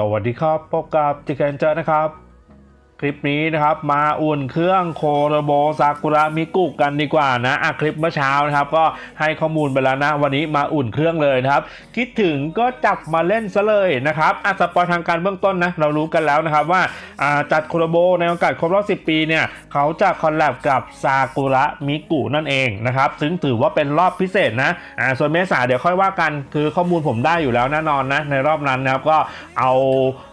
สวัสดีครับ พบกับจิเคนเจอร์นะครับ คลิปนี้นะครับมาอุ่นเครื่องโคโรโบซากุระมิกุกันดีกว่านะอะคลิปเมื่อเช้านะครับก็ให้ข้อมูลไปแล้วนะวันนี้มาอุ่นเครื่องเลยนะครับ คิดถึงก็จับมาเล่นซะเลยนะครับอะสปอยทางการเบื้องต้นนะเรารู้กันแล้วนะครับว่าอ่าจัดโคโรโบในโอกาสครบรอบ 10 ปีเนี่ยเขาจะคอลแลบกับซากุระมิกุนั่นเองนะครับซึ่งถือว่าเป็นรอบพิเศษนะอ่าส่วนเมษาเดี๋ยวค่อยว่ากันคือข้อมูลผมได้อยู่แล้วแน่นอนนะในรอบนั้นนะครับก็เอา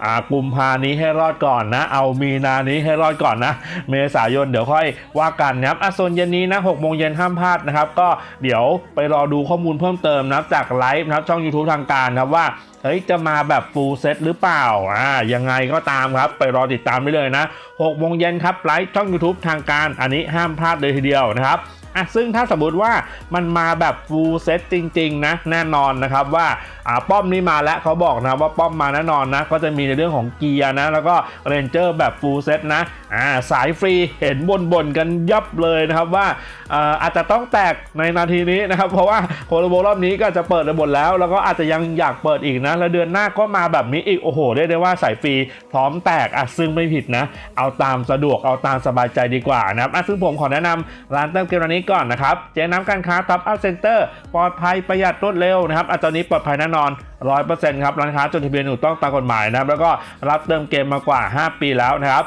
อ่ากุมภานี้ให้รอดก่อนนะเอามีนานี้ให้รอดก่อนนะ เมษายนเดี๋ยวค่อยว่ากันนะครับอะส่วนเย็นนี้นะหกโมงเย็นห้ามพลาดนะครับ ก็เดี๋ยวไปรอดูข้อมูลเพิ่มเติมนะจากไลฟ์นะครับช่อง YouTube ทางการนะครับว่าเฮ้ยจะมาแบบฟูลเซตหรือเปล่า อ่า ยังไงก็ตามครับ ไปรอติดตามได้เลยนะ6โมงเย็นครับ ไลฟ์ช่อง YouTube ทางการ อันนี้ห้ามพลาดเลยทีเดียวนะครับ อะซึ่งถ้าสมมติว่ามันมาแบบฟูลเซตจริงๆนะแน่นอนนะครับว่าอ่าป้อมนี้มาแล้วเขาบอกนะว่าป้อมมาแน่นอนนะก็จะมีในเรื่องของเกียร์นะแล้วก็เรนเจอร์แบบฟูลเซตนะ อ่าสายฟรีเห็นบ่นๆกันยับเลยนะครับว่าอาอาจจะต้องแตกในนาทีนี้นะครับ เพราะว่าโคโลโบรอบนี้ก็จะเปิดไปหมดแล้ว แล้วก็อาจจะยังอยากเปิดอีกนะ แล้วเดือนหน้าก็มาแบบนี้อีก โอ้โหเรียกได้ว่าสายฟรีพร้อมแตกอะซึ่งไม่ผิดนะ เอาตามสะดวกเอาตามสบายใจดีกว่านะครับอะซึ่งผมขอแนะนำร้านเติมเกมร้านนี้ก่อนนะครับเจ๊น้ำการค้าท็อปอัพเซ็นเตอร์ปลอดภัยประหยัดรวดเร็วนะครับอะตอนนี้ปลอดภัยแน่นอน100%ครับร้านค้าจดทะเบียนถูกต้องตามกฎหมายนะครับแล้วก็รับเติมเกมมากว่า 5 ปีแล้วนะครับ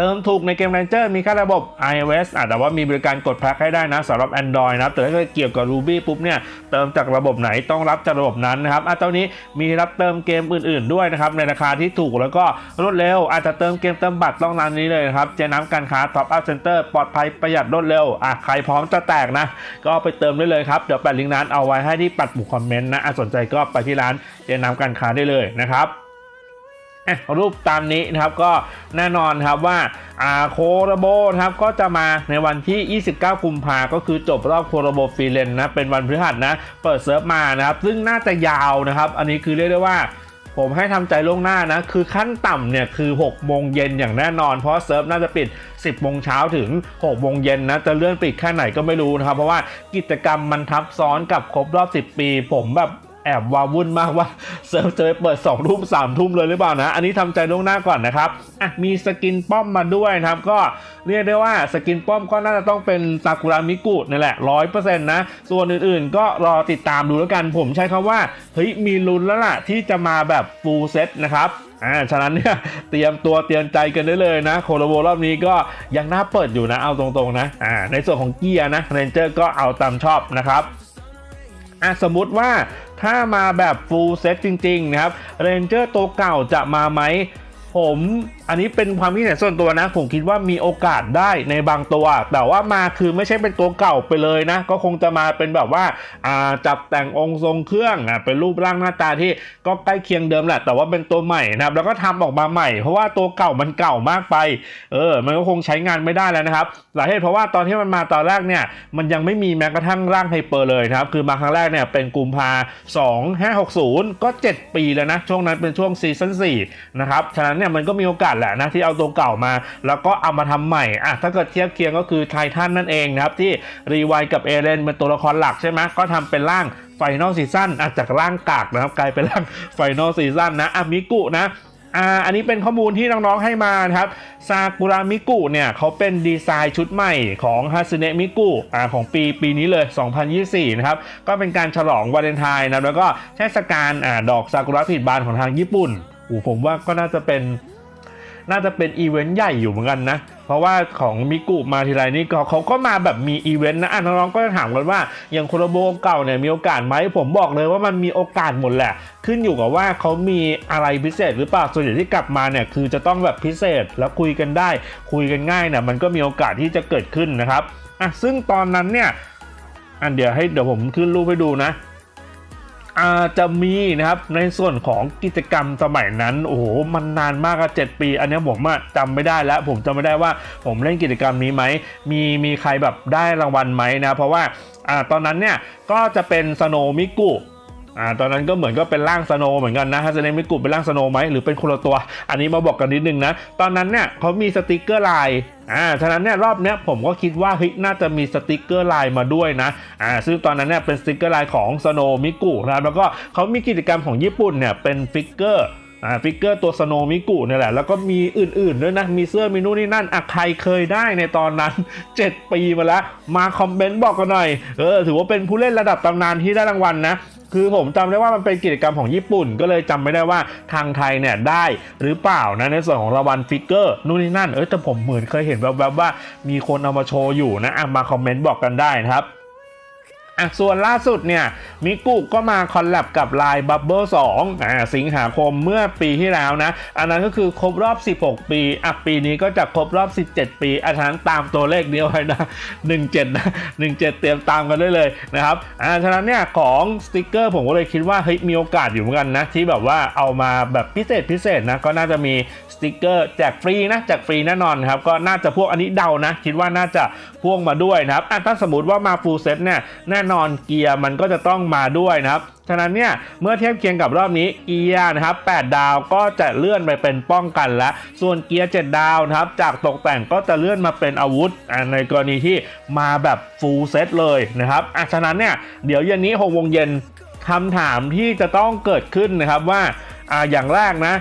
เติมถูกในเกม Ranger มีค่ระบบ iOS อะแต่ว่ามีบริการกดแพ็คให้ได้นะสำหรับ Android นะแต่ถ้าเกี่ยวกับ Ruby ปุ๊บเนี่ยเติมจากระบบไหนต้องรับจากระบบนั้นนะครับอะตอนนี้มีรับเติมเกมอื่น ๆด้วยนะครับในราคาที่ถูกแล้วก็รวดเร็วอาจจะเติมเกมเติมบัตรต้องร้านนี้เลยนะครับเจน้ำการค้า Top Up Center ปลอดภัยประหยัดรวดเร็วอะใครพร้อมจะแตกนะ ก็ไปเติมได้เลยครับเดี๋ยวแปะลิงก์นั้นเอาไว้ให้ที่ปัดหมู่คอมเมนต์นะอะสนใจก็ไปที่ร้านเจน้ำการค้าได้เลยนะครับ รูปตามนี้นะครับก็แน่นอนครับว่าอาโคโรโบนะครับก็จะมาในวันที่ 29 กุมภาก็คือจบรอบโคโรโบฟรีเลนนะเป็นวันพฤหัสนะเปิดเซิร์ฟมานะครับ ซึ่งน่าจะยาวนะครับ อันนี้คือเรียกได้ว่าผมให้ทำใจล่วงหน้านะ คือขั้นต่ำเนี่ยคือ 6 โมงเย็นอย่างแน่นอน เพราะเซิร์ฟน่าจะปิด 10 โมงเช้าถึง 6 โมงเย็นนะ จะเลื่อนปิดแค่ไหนก็ไม่รู้นะครับ เพราะว่ากิจกรรมมันทับซ้อนกับครบรอบ 10 ปี ผมแบบ แอบวาวุ่นมากว่าเซิร์ฟจะไปเปิด2ทุ่ม3ทุ่มเลยหรือเปล่านะ อันนี้ทำใจล่วงหน้าก่อนนะครับอะมีสกินป้อมมาด้วยนะครับ ก็เรียกได้ว่าสกินป้อมก็น่าจะต้องเป็นซากุระมิกุนี่แหละร้อยเปอร์เซ็นต์นะ ส่วนอื่นๆ ก็รอติดตามดูแล้วกัน ผมใช้คำว่าเฮ้ยมีลุ้นแล้วล่ะที่จะมาแบบฟูลเซตนะครับอ่า ฉะนั้นเนี่ยเตรียมตัวเตรียมใจกันได้เลยนะ โคโลโบรอบนี้ก็ยังน่าเปิดอยู่นะ เอาตรงๆนะ อ่า ในส่วนของเกียร์นะเรนเจอร์ก็เอาตามชอบนะครับ อะสมมุติว่าถ้ามาแบบฟูลเซตจริง ๆ นะครับเรนเจอร์ตัวเก่าจะมาไหม ผม อันนี้เป็นความคิดเห็นส่วนตัวนะ ผมคิดว่ามีโอกาสได้ในบางตัว แต่ว่ามาคือไม่ใช่เป็นตัวเก่าไปเลยนะ ก็คงจะมาเป็นแบบว่าาจับแต่งองค์ทรงเครื่องอเป็นรูปร่างหน้าตาที่ก็ใกล้เคียงเดิมแหละ แต่ว่าเป็นตัวใหม่นะครับ แล้วก็ทำออกมาใหม่ เพราะว่าตัวเก่ามันเก่ามากไป เออ มันก็คงใช้งานไม่ได้แล้วนะครับ สาเหตุเพราะว่าตอนที่มันมาตอนแรกเนี่ย มันยังไม่มีแม้กระทั่งร่างไฮเปอร์เลยนะครับ คือมาครั้งแรกเนี่ยเป็นกุมภา2560 ก็ 7 ปีแล้วนะ ช่วงนั้นเป็นช่วงซีซั่น4นะครับ ฉะนั้นเนี่ยมันก็มีโอกาสแหละนะที่เอาตัวเก่ามา แล้วก็เอามาทำใหม่อะถ้าเกิดเทียบเคียงก็คือไททันนั่นเองนะครับที่รีไวกับเอเรนเป็นตัวละครหลักใช่ไหมก็ทำเป็นร่างไฟนอลซีซั่นอาจจากร่างกากนะครับกลายเป็นร่างไฟนอลซีซั่นนะอะมิกุนะอ่าอันนี้เป็นข้อมูลที่น้องๆให้มานะครับซากุระมิกุเนี่ยเขาเป็นดีไซน์ชุดใหม่ของฮาซึเนะมิกุอ่าของปีปีนี้เลย 2024 นะครับ ก็เป็นการฉลองวาเลนไทน์นะแล้วก็เทศกาลอ่าดอกซากุระผิดบานของทางญี่ปุ่นอ้ผมว่าก็น่าจะเป็น น่าจะเป็นอีเวนต์ใหญ่อยู่เหมือนกันนะ เพราะว่าของมิกุมาทีไรนี่เขาก็มาแบบมีอีเวนต์นะอะน้องๆก็จะถามกันว่าอย่างโคโรโบเก่าเนี่ยมีโอกาสไหมผมบอกเลยว่ามันมีโอกาสหมดแหละ ขึ้นอยู่กับว่าเขามีอะไรพิเศษหรือเปล่าส่วนใหญ่ที่กลับมาเนี่ยคือจะต้องแบบพิเศษแล้วคุยกันได้ คุยกันง่ายเนี่ยมันก็มีโอกาสที่จะเกิดขึ้นนะครับอะซึ่งตอนนั้นเนี่ยอันเดี๋ยวให้เดี๋ยวผมขึ้นรูปให้ดูนะ อาจจะมีนะครับในส่วนของกิจกรรมสมัยนั้นโอ้โหมันนานมากอะเจ็ดปี อันนี้ผมอะจำไม่ได้แล้ว ผมจำไม่ได้ว่าผมเล่นกิจกรรมนี้ไหมมีมีใครแบบได้รางวัลไหมนะ เพราะว่าอ่าตอนนั้นเนี่ยก็จะเป็นสโนมิกุ อ่าตอนนั้นก็เหมือนก็เป็นร่างสโนเหมือนกันนะฮัสเนมิกุเป็นร่างสโนไหมหรือเป็นคนละตัว อันนี้มาบอกกันนิดนึงนะ ตอนนั้นเนี่ยเขามีสติกเกอร์ลายอ่าฉะนั้นเนี่ยรอบเนี้ยผมก็คิดว่าเฮ้ยน่าจะมีสติกเกอร์ลายมาด้วยนะอ่าซึ่งตอนนั้นเนี่ยเป็นสติกเกอร์ลายของสโนมิกุนะครับแล้วก็เขามีกิจกรรมของญี่ปุ่นเนี่ยเป็นฟิกเกอร์อ่าฟิกเกอร์ตัวสโนมิกุเนี่ยแหละ แล้วก็มีอื่นๆด้วยนะ มีเสื้อมีนู่นนี่นั่นอะใครเคยได้ในตอนนั้น 7 ปีมาแล้ว มาคอมเมนต์บอกกันหน่อย เออ ถือว่าเป็นผู้เล่นระดับตำนานที่ได้รางวัลนะ คือผมจำได้ว่ามันเป็นกิจกรรมของญี่ปุ่น ก็เลยจำไม่ได้ว่าทางไทยเนี่ยได้หรือเปล่านะในส่วนของรางวัลฟิกเกอร์นู่นนี่นั่นเออแต่ผมเหมือนเคยเห็นแบบๆว่ามีคนเอามาโชว์อยู่นะมาคอมเมนต์บอกกันได้นะครับ อะส่วนล่าสุดเนี่ยมิกุก็มาคอลแลบกับไลน์บับเบิล2อ่าสิงหาคมเมื่อปีที่แล้วนะ อันนั้นก็คือครบรอบ 16 ปีอะปีนี้ก็จะครบรอบ 17 ปีอันนั้นตามตัวเลขนี้ไว้นะ 17 นะ 17 เตรียมตามกันได้เลยนะครับอ่าฉะนั้นเนี่ยของสติกเกอร์ผมก็เลยคิดว่าเฮ้ยมีโอกาสอยู่เหมือนกันนะ ที่แบบว่าเอามาแบบพิเศษพิเศษนะ ก็น่าจะมีสติกเกอร์แจกฟรีนะแจกฟรีแน่นอนครับก็น่าจะพวกอันนี้เดานะ คิดว่าน่าจะพ่วงมาด้วยนะครับอะถ้าสมมติว่ามาฟูลเซ็ตเนี่ยแน่นอนเกียร์มันก็จะต้องมาด้วยนะครับฉะนั้นเนี่ยเมื่อเทียบเคียงกับรอบนี้เกียร์นะครับ8ดาวก็จะเลื่อนไปเป็นป้องกันแล้วส่วนเกียร์7ดาวนะครับจากตกแต่งก็จะเลื่อนมาเป็นอาวุธในกรณีที่มาแบบฟูลเซตเลยนะครับอะฉะนั้นเนี่ยเดี๋ยวเย็นนี้6โมงเย็นคำถามที่จะต้องเกิดขึ้นนะครับว่าอ่าอย่างแรกนะ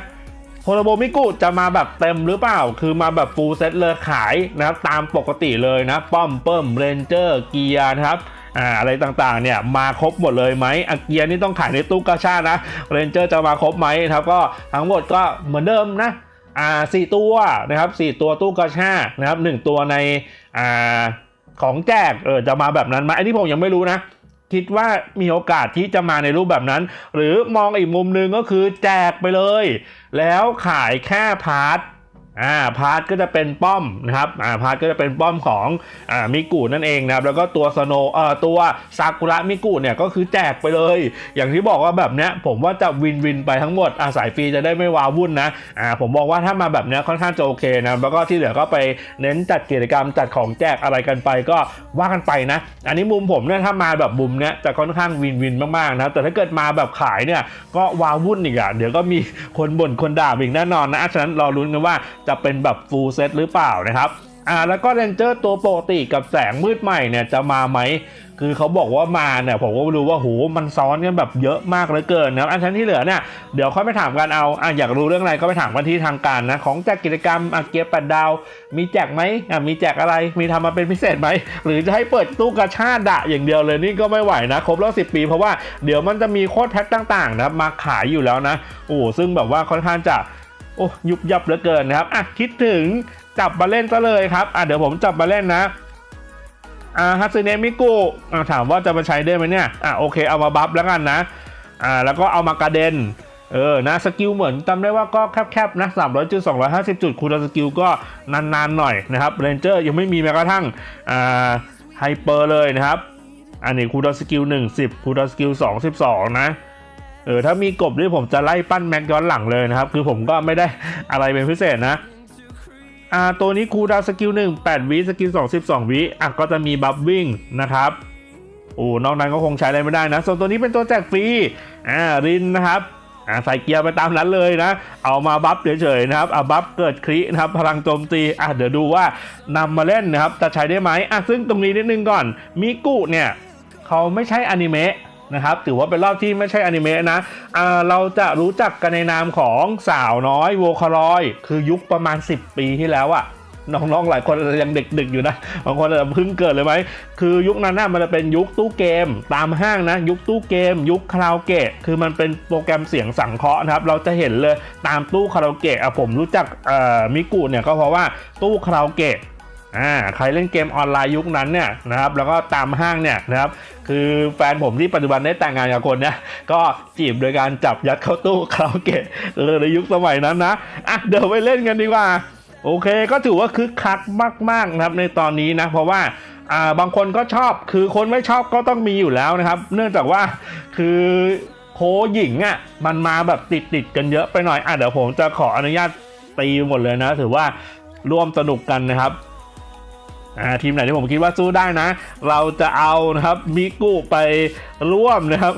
โคโรโบมิกุจะมาแบบเต็มหรือเปล่า คือมาแบบฟูลเซตเลยขายนะครับตามปกติเลยนะ ป้อมเปิ่มเรนเจอร์เกียร์นะครับ อ่าอะไรต่างๆเนี่ยมาครบหมดเลยไหมอะเกียร์นี่ต้องขายในตู้กาชานะเรนเจอร์จะมาครบไหมครับก็ทั้งหมดก็เหมือนเดิมนะอ่าสี่ตัวนะครับสี่ตัวตู้กาชานะครับหนึ่งตัวในอ่าของแจกเออจะมาแบบนั้นไหมอันนี้ผมยังไม่รู้นะคิดว่ามีโอกาสที่จะมาในรูปแบบนั้น หรือมองอีกมุมหนึ่งก็คือแจกไปเลย แล้วขายแค่พาร์ท อ่าพาร์ทก็จะเป็นป้อมนะครับอ่าพาร์ทก็จะเป็นป้อมของอ่ามิกุนั่นเองนะครับแล้วก็ตัวสโนเอ่อตัวซากุระมิกุเนี่ยก็คือแจกไปเลย อย่างที่บอกว่าแบบเนี้ยผมว่าจะวินวินไปทั้งหมดอาสายฟรีจะได้ไม่วาวุ่นนะอ่าผมบอกว่าถ้ามาแบบเนี้ยค่อนข้างจะโอเคนะแล้วก็ที่เหลือก็ไปเน้นจัดกิจกรรมจัดของแจกอะไรกันไปก็ว่ากันไปนะ อันนี้มุมผมเนี่ยถ้ามาแบบมุมเนี้ยจะค่อนข้างวินวินมากๆนะแต่ถ้าเกิดมาแบบขายเนี่ยก็ว้าวุ่นอีกอะเดี๋ยวก็มีคนบ่นคนด่าอีกแน่นอนนะฉะนั้นรอลุ้นกันว่าจะเป็นแบบฟูลเซตหรือเปล่านะครับอ่าแล้วก็เรนเจอร์ตัวปกติกับแสงมืดใหม่เนี่ยจะมาไหม คือเขาบอกว่ามาเนี่ยผมก็รู้ว่าโหมันซ้อนกันแบบเยอะมากเหลือเกินนะครับอันชั้นที่เหลือเนี่ยเดี๋ยวค่อยไปถามกันเอาอะอยากรู้เรื่องอะไรก็ไปถามกันที่ทางการนะของแจกกิจกรรมอะเกียร์แปดดาว มีแจกไหมอะมีแจกอะไรมีทำมาเป็นพิเศษไหมหรือจะให้เปิดตู้กระชาดะอย่างเดียวเลยนี่ก็ไม่ไหวนะครบรอบสิปี เพราะว่าเดี๋ยวมันจะมีโค้ดแพ็คต่างๆนะครับมาขายอยู่แล้วนะโอ้ซึ่งแบบว่าค่อนข้างจะ โอ้ยุบยับเหลือเกินนะครับอะคิดถึงจับมาเล่นซะเลยครับอะเดี๋ยวผมจับมาเล่นนะอ่าฮัตสึเนะมิกุอ่าถามว่าจะมาใช้ได้ไหมเนี่ยอ่าโอเคเอามาบัฟแล้วกันนะอ่าแล้วก็เอามากระเด็นเออนะสกิลเหมือนจำได้ว่าก็แคบๆนะ300จุด250 จุดคูณสกิลก็นานๆหน่อยนะครับเรนเจอร์ยังไม่มีแม้กระทั่งอ่าไฮเปอร์เลยนะครับ อันนี้คูณสกิล10คูณสกิล2 12 นะ เออถ้ามีกบนี่ผมจะไล่ปั้นแม็กย้อนหลังเลยนะครับ คือผมก็ไม่ได้อะไรเป็นพิเศษนะอ่าตัวนี้คูดาวสกิล1 8วิสกิล2 12วิอะก็จะมีบัฟวิ่งนะครับโอ้นอกนั้นก็คงใช้อะไรไม่ได้นะ ส่วนตัวนี้เป็นตัวแจกฟรีอ่ารินนะครับอ่าใส่เกียร์ไปตามนั้นเลยนะ เอามาบัฟเฉยๆนะครับอ่าบัฟเกิดครินะครับ พลังโจมตีอะเดี๋ยวดูว่านำมาเล่นนะครับจะใช้ได้ไหมอะซึ่งตรงนี้นิดนึงก่อนมิกุเนี่ยเขาไม่ใช่อนิเมะ นะครับถือว่าเป็นรอบที่ไม่ใช่อนิเมะนะอ่าเราจะรู้จักกันในนามของสาวน้อยโวคารอย คือยุคประมาณ 10 ปีที่แล้วอะน้องๆหลายคนยังเด็กๆอยู่นะบางคนอาจจะเพิ่งเกิดเลยไหมคือยุคนั้นน่ะมันจะเป็นยุคตู้เกม ตามห้างนะยุคตู้เกม ยุคคาราโอเกะคือมันเป็นโปรแกรมเสียงสังเคราะห์นะครับ เราจะเห็นเลยตามตู้คาราโอเกะอะผมรู้จักมิกุเนี่ยก็เพราะว่าตู้คาราโอเกะ อ่าใครเล่นเกมออนไลน์ยุคนั้นเนี่ยนะครับแล้วก็ตามห้างเนี่ยนะครับคือแฟนผมที่ปัจจุบันได้แต่งงานกับคนเนี่ยก็จีบโดยการจับยัดเข้าตู้คาราโอเกะเออในยุคสมัยนั้นนะอะเดี๋ยวไปเล่นกันดีกว่า โอเคก็ถือว่าคึกคักมากๆนะครับในตอนนี้นะเพราะว่าอ่าบางคนก็ชอบคือคนไม่ชอบก็ต้องมีอยู่แล้วนะครับ เนื่องจากว่าคือโคหญิงอะมันมาแบบติดติดกันเยอะไปหน่อยอะเดี๋ยวผมจะขออนุญาตตีหมดเลยนะ ถือว่าร่วมสนุกกันนะครับ ทีมไหนที่ผมคิดว่าสู้ได้นะ เราจะเอานะครับมิกุไปร่วมนะครับ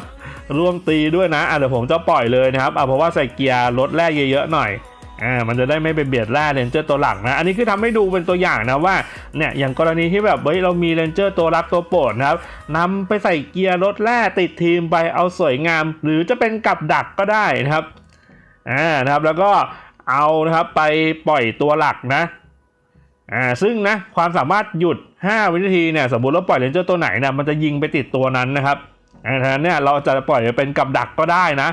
ร่วมตีด้วยนะอะเดี๋ยวผมจะปล่อยเลยนะครับเอาเพราะว่าใส่เกียร์ลดแรกเยอะๆหน่อยอ่ามันจะได้ไม่ไปเบียดแร่เรนเจอร์ตัวหลักนะ อันนี้คือทำให้ดูเป็นตัวอย่างนะว่าเนี่ยอย่างกรณีที่แบบเฮ้ยเรามีเรนเจอร์ตัวรักตัวโปรดนะครับนำไปใส่เกียร์ลดแร่ติดทีมไปเอาสวยงาม หรือจะเป็นกับดักก็ได้นะครับอ่านะครับแล้วก็เอานะครับไปปล่อยตัวหลักนะ อ่าซึ่งนะความสามารถหยุด 5 วินาทีเนี่ยสมมติเราปล่อยเลนเจอร์ตัวไหนเนี่ยมันจะยิงไปติดตัวนั้นนะครับอ่านั้นเนี่ยเราจะปล่อยเป็นกับดักก็ได้นะ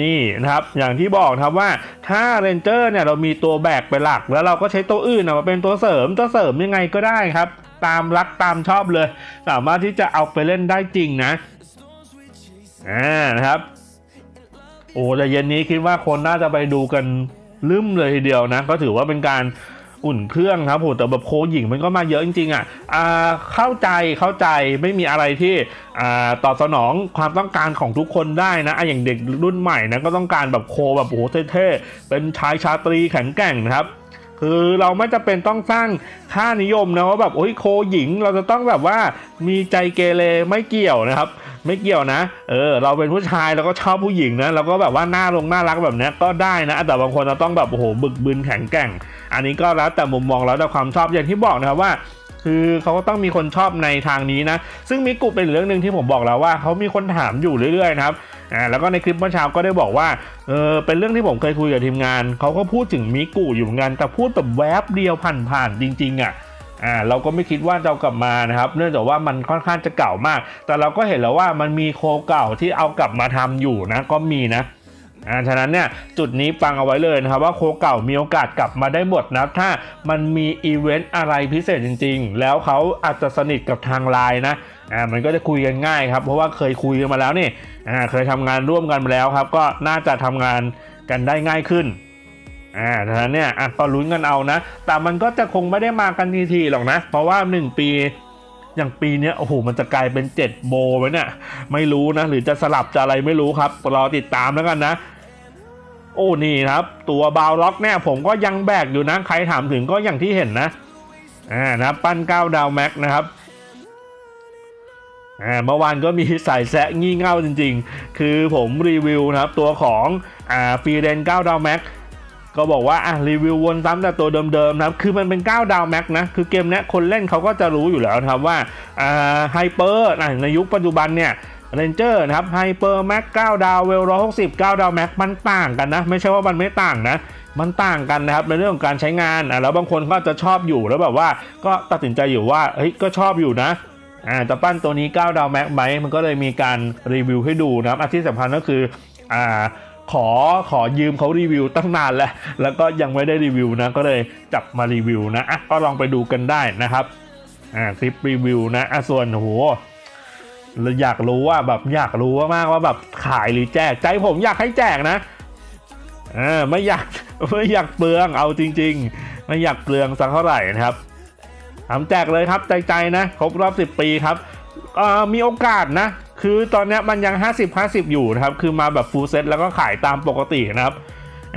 นี่นะครับอย่างที่บอกนะครับว่าถ้าเรนเจอร์เนี่ยเรามีตัวแบกเป็นหลัก แล้วเราก็ใช้ตัวอื่นนะมาเป็นตัวเสริมตัวเสริมยังไงก็ได้ครับ ตามรักตามชอบเลย สามารถที่จะเอาไปเล่นได้จริงนะอ่านะครับโอ้แต่เย็นนี้คิดว่าคนน่าจะไปดูกันลืมเลยทีเดียวนะ ก็ถือว่าเป็นการ อุ่นเครื่องครับโหแต่แบบโคหญิงมันก็มาเยอะจริงๆอะอ่าเข้าใจเข้าใจไม่มีอะไรที่อ่าตอบสนองความต้องการของทุกคนได้นะอะอย่างเด็กรุ่นใหม่นะก็ต้องการแบบโคแบบโอ้โหเท่ๆเป็นชายชาตรีแข็งแกร่งนะครับ คือเราไม่จำเป็นต้องสร้างค่านิยมนะว่าแบบโอ้ยโคหญิงเราจะต้องแบบว่ามีใจเกเรไม่เกี่ยวนะครับ ไม่เกี่ยวนะ เออ เราเป็นผู้ชายเราก็ชอบผู้หญิงนะเราก็แบบว่าหน่าลงหน่ารักแบบนี้ก็ได้นะ แต่บางคนเราต้องแบบโอ้โหบึกบึนแข็งแกร่ง อันนี้ก็แล้วแต่มุมมองแล้วแต่ความชอบอย่างที่บอกนะครับว่าคือเขาก็ต้องมีคนชอบในทางนี้นะ ซึ่งมิกุเป็นเรื่องหนึ่งที่ผมบอกแล้วว่าเขามีคนถามอยู่เรื่อยๆนะครับ อ่าแล้วก็ในคลิปเมื่อเช้าก็ได้บอกว่าเออเป็นเรื่องที่ผมเคยคุยกับทีมงานเขาก็พูดถึงมิกุอยู่เหมือนกันแต่พูดแบบแวบเดียวผ่านๆจริง ๆอะอ่าเราก็ไม่คิดว่าจะกลับมานะครับ เนื่องจากว่ามันค่อนข้างจะเก่ามาก แต่เราก็เห็นแล้วว่ามันมีโคเก่าที่เอากลับมาทำอยู่นะก็มีนะอ่าฉะนั้นเนี่ยจุดนี้ฟังเอาไว้เลยนะครับว่าโคเก่ามีโอกาสกลับมาได้หมดนะถ้ามันมีอีเวนต์อะไรพิเศษจริง ๆ แล้วเขาอาจจะสนิทกับทางไลน์นะ อ่ามันก็จะคุยกันง่ายครับ เพราะว่าเคยคุยกันมาแล้วนี่อ่าเคยทำงานร่วมกันมาแล้วครับ ก็น่าจะทำงานกันได้ง่ายขึ้นอ่าฉะนั้นเนี่ยอะก็ลุ้นกันเอานะ แต่มันก็จะคงไม่ได้มากันทีๆหรอกนะ เพราะว่า 1 ปีอย่างปีเนี้ยโอ้โหมันจะกลายเป็น 7 โบไว้เนี่ยไม่รู้นะ หรือจะสลับจะอะไรไม่รู้ครับรอติดตามแล้วกันนะ โอ้นี่ครับ ตัวบาวล็อกเนี่ยผมก็ยังแบกอยู่นะ ใครถามถึงก็อย่างที่เห็นนะอ่านะปั้น9ดาวแม็กนะครับ อ่าเมื่อวานก็มีสายแซะงี่เง่าจริงๆ คือผมรีวิวนะครับ ตัวของอ่าฟีเรน9ดาวแม็กก็บอกว่าอะรีวิววนซ้ำแต่ตัวเดิมๆนะครับ คือมันเป็น 9 ดาวแม็กนะ คือเกมเนี้ยคนเล่นเขาก็จะรู้อยู่แล้วนะครับว่าอ่าไฮเปอร์ในยุคปัจจุบันเนี่ยเรนเจอร์นะครับไฮเปอร์แม็ก9ดาวเวลร้อยหกสิบ9ดาวแม็กมันต่างกันนะ ไม่ใช่ว่ามันไม่ต่างนะ มันต่างกันนะครับในเรื่องของการใช้งานอะแล้วบางคนก็จะชอบอยู่แล้วแบบว่าก็ตัดสินใจอยู่ว่าเฮ้ยก็ชอบอยู่นะ อ่าต่ปั้นตัวนี้ 9 ดาวแม็กไหมมันก็เลยมีการรีวิวให้ดูนะครับอันที่สำคัญก็คืออ่าขอขอยืมเขารีวิวตั้งนานแล้ว แล้วก็ยังไม่ได้รีวิวนะ ก็เลยจับมารีวิวนะอะก็ลองไปดูกันได้นะครับอ่าคลิปรีวิวนะอะส่วนโหอยากรู้ว่าแบบอยากรู้มากว่าแบบขายหรือแจกใจผมอยากให้แจกนะเออไม่อยากไม่อยากเปลืองเอาจริง ๆ ไม่อยากเปลืองสักเท่าไหร่นะครับ ทำแจกเลยครับใจใจนะครบรอบ 10 ปีครับมีโอกาสนะ คือตอนนี้มันยัง 50 50 อยู่นะครับ คือมาแบบฟูลเซ็ตแล้วก็ขายตามปกตินะครับ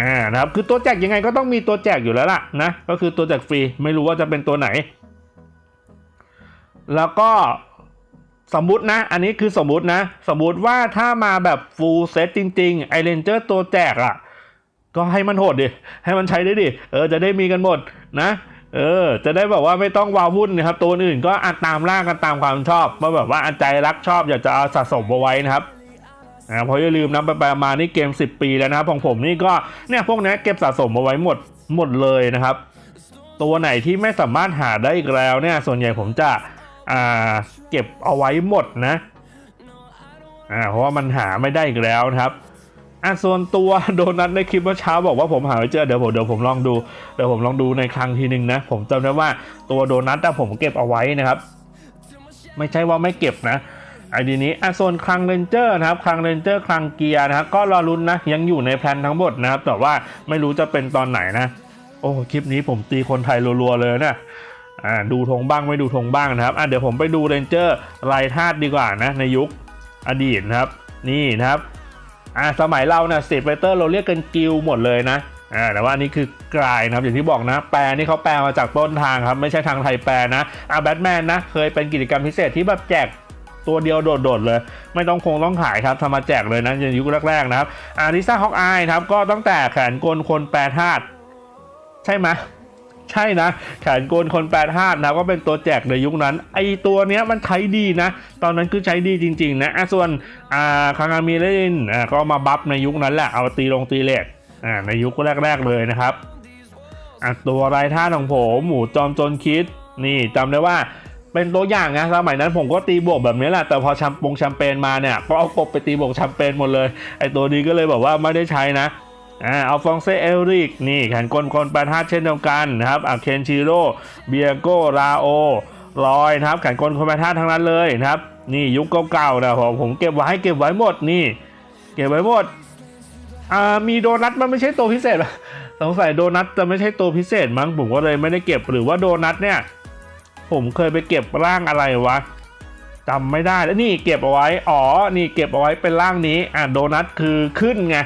อ่านะครับคือตัวแจกยังไงก็ต้องมีตัวแจกอยู่แล้วล่ะนะก็คือตัวแจกฟรีไม่รู้ว่าจะเป็นตัวไหน แล้วก็สมมุตินะ อันนี้คือสมมุตินะ สมมุติว่าถ้ามาแบบฟูลเซ็ตจริงๆ ไอเรนเจอร์ตัวแจกอะ่ะ ก็ให้มันโหดดิ ให้มันใช้ได้ดิ เออจะได้มีกันหมดนะ เออ จะได้แบบว่าไม่ต้องวาวุ่นนะครับ ตัวอื่นก็อัดตามล่ากันตามความชอบว่าแบบว่าอันใจรักชอบอยากจะเอาสะสมเอาไว้นะครับอ่าเพราะอย่าลืมนะไปไปมานี่เกม 10 ปีแล้วนะครับของผมนี่ก็เนี่ยพวกนี้เก็บสะสมเอาไว้หมดหมดเลยนะครับ ตัวไหนที่ไม่สามารถหาได้อีกแล้วเนี่ย ส่วนใหญ่ผมจะอ่าเก็บเอาไว้หมดนะอ่าเพราะว่ามันหาไม่ได้อีกแล้วนะครับ อะส่วนตัวโดนัทในคลิปเมื่อเช้าบอกว่าผมหาไม่เจอเดี๋ยวผมเดี๋ยวผมลองดูเดี๋ยวผมลองดูในครั้งทีหนึ่งนะ ผมจำได้ว่าตัวโดนัทแต่ผมเก็บเอาไว้นะครับ ไม่ใช่ว่าไม่เก็บนะไอดีนี้อะส่วนคลังเรนเจอร์นะครับคลังเรนเจอร์คลังเกียร์นะครับก็รอรุ้นนะยังอยู่ในแพลนทั้งหมดนะครับ แต่ว่าไม่รู้จะเป็นตอนไหนนะ โอ้คลิปนี้ผมตีคนไทยรัวๆเลยนะอ่าดูธงบ้างไม่ดูธงบ้างนะครับอะเดี๋ยวผมไปดูเรนเจอร์ลายธาตุดีกว่านะในยุคอดีตนะครับ นี่นะครับ อ่าสมัยเราเนี่ยสตรีทไฟเตอร์เราเรียกกันกิลหมดเลยนะอ่าแต่ว่านนี้คือกลายนะครับอย่างที่บอกนะ แปลนี่เขาแปลมาจากต้นทางครับไม่ใช่ทางไทยแปลนะอ่าแบทแมนนะเคยเป็นกิจกรรมพิเศษที่แบบแจกตัวเดียวโดดๆเลย ไม่ต้องคงต้องขายครับทำมาแจกเลยนะในยุคแรกๆนะครับอาริซ่าฮอกอายครับก็ตั้งแต่แขนกลคนแปรธาตุใช่ไหม ใช่นะ แขนกลคนแปดห้านะก็เป็นตัวแจกในยุคนั้น ไอตัวเนี้ยมันใช้ดีนะ ตอนนั้นคือใช้ดีจริงๆนะอะส่วนอ่าคางามิเลนอ่าก็มาบัฟในยุคนั้นแหละ เอาตีลงตีเหล็กอ่าในยุคแรก ๆเลยนะครับอะตัวไรท่าของผมหมูจอมโจนคิด นี่จำได้ว่าเป็นตัวอย่างนะสมัยนั้นผมก็ตีบวกแบบนี้แหละแต่พอแชมปงแชมเปญมาเนี่ยก็เอากบไปตีบวกแชมเปญหมดเลยไอตัวนี้ก็เลยแบบว่าไม่ได้ใช้นะ อ่าอัลฟองเซเอลริกนี่แขนกลคนปดห้าเช่นเดียวกันนะครับอาเคนชิโร่เบียโกราโอลอยนะครับแขนกลคนปดห้าทั้งนั้นเลยนะครับ นี่ยุคเก่าๆนะผมผมเก็บไว้เก็บไว้หมดนี่ เก็บไว้หมดอ่ามีโดนัทมันไม่ใช่ตัวพิเศษหรอสงสัยโดนัทจะไม่ใช่ตัวพิเศษมั้งผมก็เลยไม่ได้เก็บหรือว่าโดนัทเนี่ย ผมเคยไปเก็บร่างอะไรวะจำไม่ได้แล้วนี่เก็บเอาไว้ อ๋อ นี่เก็บเอาไว้เป็นร่างนี้ อ่าโดนัทคือขึ้นไง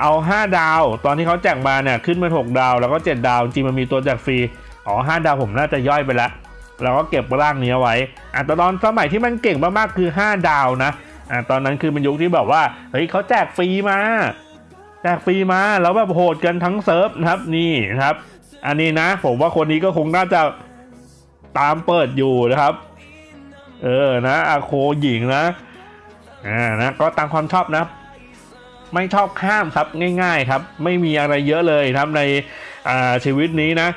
เอา 5 ดาว ตอนที่เขาแจกมาเนี่ยขึ้นเป็น6ดาว แล้วก็ 7 ดาวจริงมันมีตัวแจกฟรีอ๋อ5ดาวผมน่าจะย่อยไปแล้วเราก็เก็บร่างนี้เอาไว้อ่าตอนสมัยที่มันเก่งมากๆคือ 5 ดาวนะอ่าตอนนั้นคือเป็นยุคที่แบบว่าเฮ้ยเขาแจกฟรีมาแจกฟรีมาแล้วแบบโหดกันทั้งเซิร์ฟนะครับนี่นะครับ อันนี้นะ ผมว่าคนนี้ก็คงน่าจะตามเปิดอยู่นะครับ เออนะอาโคหญิงนะอ่านะก็ตามความชอบนะ ไม่ชอบข้ามครับง่ายๆครับ ไม่มีอะไรเยอะเลยครับในชีวิตนี้นะ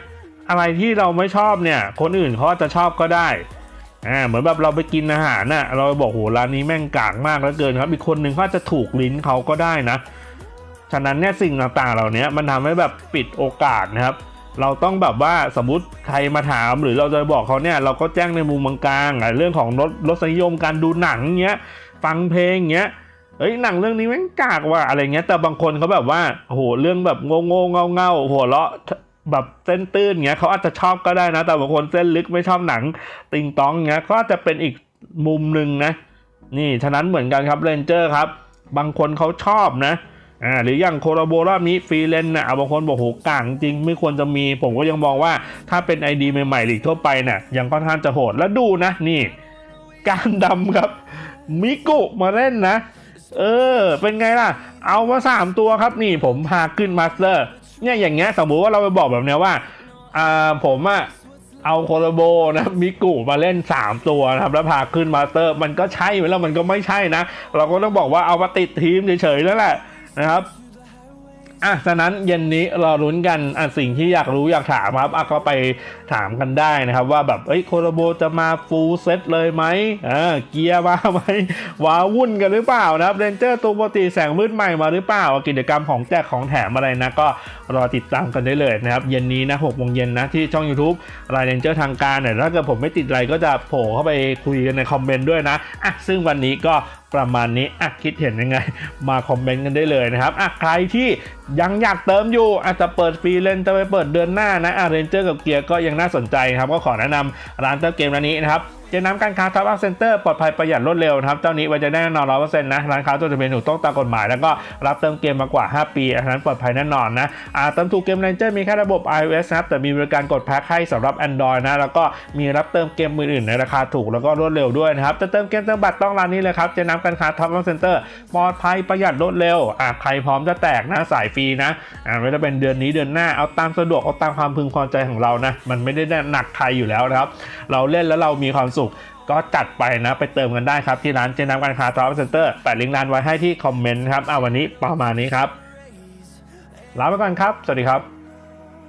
อะไรที่เราไม่ชอบเนี่ย คนอื่นเขาจะชอบก็ได้อ่าเหมือนแบบเราไปกินอาหารน่ะเราบอกโหร้านนี้แม่งกากมากแล้วเกินครับอีกคนหนึ่งเขาจะถูกลิ้นเขาก็ได้นะฉะนั้นเนี่ยสิ่งต่างๆ เหล่านี้มันทำให้แบบปิดโอกาสนะครับ เราต้องแบบว่าสมมติใครมาถามหรือเราจะบอกเขาเนี่ยเราก็แจ้งในมุมกลางเรื่องของรสรสนิยมการดูหนังเงี้ยฟังเพลงเงี้ย เอ้ยหนังเรื่องนี้แม่งกากว่ะอะไรเงี้ย แต่บางคนเขาแบบว่าโอ้โหเรื่องแบบโง่โง่เงาเงาหัวเราะแบบเส้นตื้นเงี้ยเขาอาจจะชอบก็ได้นะ แต่บางคนเส้นลึกไม่ชอบหนัง ติงตองเงี้ยก็อาจจะเป็นอีกมุมหนึ่งนะ นี่ฉะนั้นเหมือนกันครับเรนเจอร์ครับ บางคนเขาชอบนะอ่าหรืออย่างโคโรโบรอบนี้ฟรีเลนนะบางคนบอกโหกลางจริงไม่ควรจะมี ผมก็ยังมองว่าถ้าเป็น ID ใหม่ๆหลีกทั่วไปเนี่ยยังค่อนข้างจะโหดแล้วดูนะนี่ การดำครับมิกุมาเล่นนะ เออ เป็นไงล่ะ เอามาสามตัวครับนี่ผมพาขึ้นมาสเตอร์ เนี่ยอย่างเงี้ยสมมุติว่าเราไปบอกแบบเนี้ยว่าอ่าผมอะเอาโคโรโบนะมิกุมาเล่น 3 ตัวนะครับแล้วพาขึ้นมาสเตอร์ มันก็ใช่ไหมแล้วมันก็ไม่ใช่นะ เราก็ต้องบอกว่าเอามาติดทีมเฉยๆนั่นแหละนะครับ อะฉะนั้นเย็นนี้เราลุ้นกันอะสิ่งที่อยากรู้อยากถามครับอะก็ไปถามกันได้นะครับ ว่าแบบเอ้ยโคโรโบจะมาฟูลเซตเลยไหมอ่าเกียร์มาไหมว้าวุ่นกันหรือเปล่านะครับเรนเจอร์ตัวปกติแสงมืดใหม่มาหรือเปล่ากิจกรรมของแจกของแถมอะไรนะ ก็รอติดตามกันได้เลยนะครับ เย็นนี้นะ6โมงเย็นนะที่ช่อง YouTube รายเรนเจอร์ทางการเนี่ยถ้าเกิดผมไม่ติดอะไรก็จะโผล่เข้าไปคุยกันในคอมเมนต์ด้วยนะอะซึ่งวันนี้ก็ ประมาณนี้อะคิดเห็นยังไง มาคอมเมนต์กันได้เลยนะครับอะใครที่ยังอยากเติมอยู่อาจจะเปิดฟรีเลนจะไปเปิดเดือนหน้านะอะเรนเจอร์กับเกียร์ก็ยังน่าสนใจครับก็ขอแนะนำร้านเติมเกมร้านนี้นะครับ เจน้ำการค้าท็อปอัพเซ็นเตอร์ปลอดภัยประหยัดรวดเร็วนะครับเจ้านี้ไว้จได้แน่นอนร้อยเปอร์เซ็นต์นะร้านค้าตัวจะเป็นถูกต้องตามกฎหมายแล้วก็รับเติมเกมมากว่า 5 ปีอันนั้นปลอดภัยแน่นอนนะอ่าเติมถูกเกมเรนเจอร์มีแค่ระบบ iOS นะครับแต่มีบริการกดแพ็คให้สำหรับ Android นะแล้วก็มีรับเติมเกมมืออื่นในราคาถูกแล้วก็รวดเร็วด้วยนะครับจะเติมเกมเติมบัตรต้องร้านนี้เลยครับเจน้ำการค้าท็อปอัพเซ็นเตอร์ปลอดภัยประหยัดรวดเร็วอ่าใครพร้อมจะแตกนะสายฟรีนะอ่าไม่ได้เป็นเดือนนี้เดือนหน้าเอาตามสะดวกเอาตามความพึงพอใจของเรานะมันไม่ได้หนักใครอยู่แล้วนะครับเราเล่นแล้วเรามีความสุข ก็จัดไปนะไปเติมกันได้ครับ ที่ร้านเจน้ำการค้าทอปเซ็นเตอร์แปะลิงก์ร้านไว้ให้ที่คอมเมนต์ครับเอาวันนี้ประมาณนี้ครับลาไปก่อนครับ สวัสดีครับ